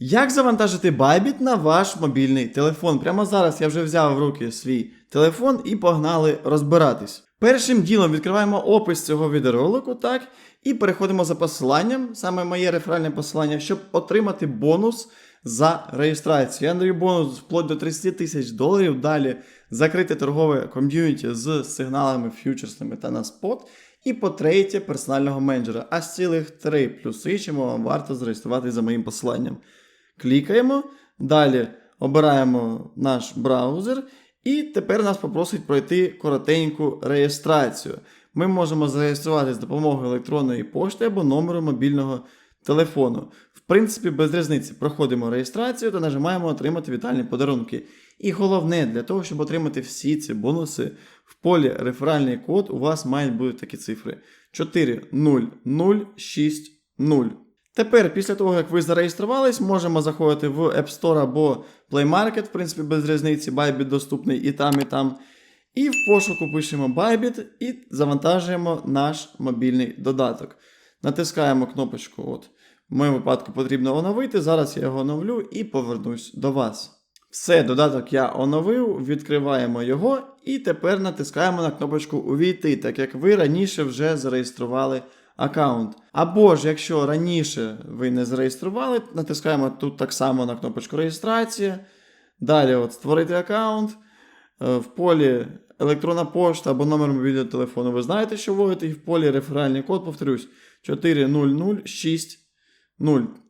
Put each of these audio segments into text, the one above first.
Як завантажити Bybit на ваш мобільний телефон? Прямо зараз я вже взяв в руки свій телефон і погнали розбиратись. Першим ділом відкриваємо опис цього відеоролику, так, і переходимо за посиланням, саме моє реферальне посилання, щоб отримати бонус за реєстрацію. Я даю бонус вплоть до 30 тисяч доларів. Далі закрите торгове ком'юніті з сигналами фьючерсними та на спот. І по-третє, персонального менеджера. А з цілих три плюси, чому вам варто зареєструватися за моїм посиланням. Клікаємо, далі обираємо наш браузер, і тепер нас попросить пройти коротеньку реєстрацію. Ми можемо зареєструватися з допомогою електронної пошти або номеру мобільного телефону. В принципі, без різниці проходимо реєстрацію та нажимаємо отримати вітальні подарунки. І головне, для того, щоб отримати всі ці бонуси, в полі реферальний код у вас мають бути такі цифри: 40060. Тепер, після того, як ви зареєструвались, можемо заходити в App Store або Play Market, в принципі, без різниці, Bybit доступний і там, і там. І в пошуку пишемо Bybit і завантажуємо наш мобільний додаток. Натискаємо кнопочку. От. В моєму випадку потрібно оновити. Зараз я його оновлю і повернусь до вас. Все, додаток я оновив, відкриваємо його і тепер натискаємо на кнопочку Увійти, так як ви раніше вже зареєстрували аккаунт. Або ж, якщо раніше ви не зареєстрували, натискаємо тут так само на кнопочку реєстрація. Далі от, створити аккаунт. Е, В полі електронна пошта або номер мобільного телефону. Ви знаєте, що вводити, і в полі реферальний код, повторюсь, 40060.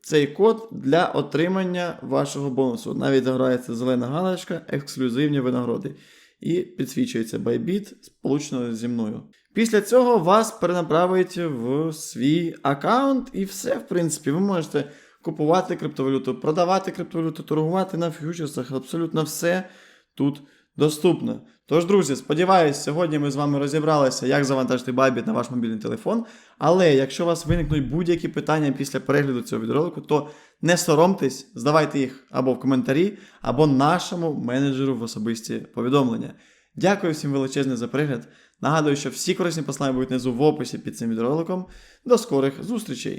Цей код для отримання вашого бонусу. Навіть загорається зелена галочка, ексклюзивні винагороди. І підсвічується Bybit, сполучено зі мною. Після цього вас перенаправить в свій аккаунт, і все, в принципі, ви можете купувати криптовалюту, продавати криптовалюту, торгувати на фьючерсах, абсолютно все тут доступно. Тож, друзі, сподіваюсь, сьогодні ми з вами розібралися, як завантажити Bybit на ваш мобільний телефон. Але якщо у вас виникнуть будь-які питання після перегляду цього відеоролику, то не соромтесь, здавайте їх або в коментарі, або нашому менеджеру в особисті повідомлення. Дякую всім величезне за перегляд. Нагадую, що всі корисні послання будуть внизу в описі під цим відеороликом. До скорих зустрічей!